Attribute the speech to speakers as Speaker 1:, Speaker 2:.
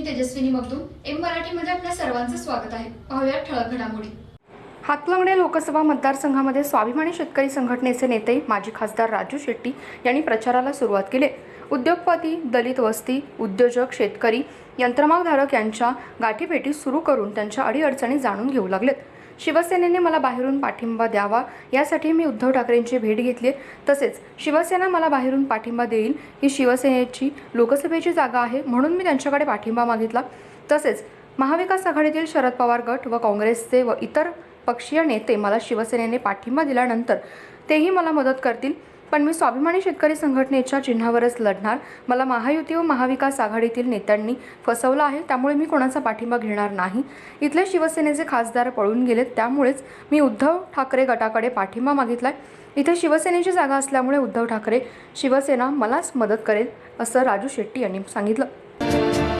Speaker 1: मी Tejaswini Magdum M मराठीमध्ये आपल्या सर्वांचं स्वागत आहे. पाहूया ठळक घडामोडी.
Speaker 2: हातलंगडे लोकसभा मतदारसंघामध्ये स्वाभिमानी शेतकरी संघटनेचे नेते माजी खासदार राजू शेट्टी यांनी प्रचाराला सुरुवात केली. उद्योगपती दलित वस्ती उद्योजक शेतकरी यंत्रमागधारक यांच्या गाठीभेटी सुरू करून त्यांच्या अडीअडचणी जाणून घेऊ लागलेत. शिवसेनेने मला बाहेरून पाठिंबा द्यावा यासाठी मी उद्धव ठाकरेंची भेट घेतली तसेच शिवसेना मला बाहेरून पाठिंबा देईल ही शिवसेनेची लोकसभेची जागा आहे म्हणून मी त्यांच्याकडे पाठिंबा मागितला. तसेच महाविकास आघाडीतील शरद पवार गट व काँग्रेसचे व इतर पक्षीय नेते मला शिवसेनेने पाठिंबा दिल्यानंतर तेही मला मदत करतील. पण मी स्वाभिमानी शेतकरी संघटनेच्या चिन्हावरच लढणार. मला महायुती व महाविकास आघाडीतील नेत्यांनी फसवलं आहे त्यामुळे मी कोणाचा पाठिंबा घेणार नाही. इथले शिवसेनेचे खासदार पळून गेलेत त्यामुळेच मी उद्धव ठाकरे गटाकडे पाठिंबा मागितलाय. इथे शिवसेनेची जागा असल्यामुळे उद्धव ठाकरे शिवसेना मलाच मदत करेल असं राजू शेट्टी यांनी सांगितलं.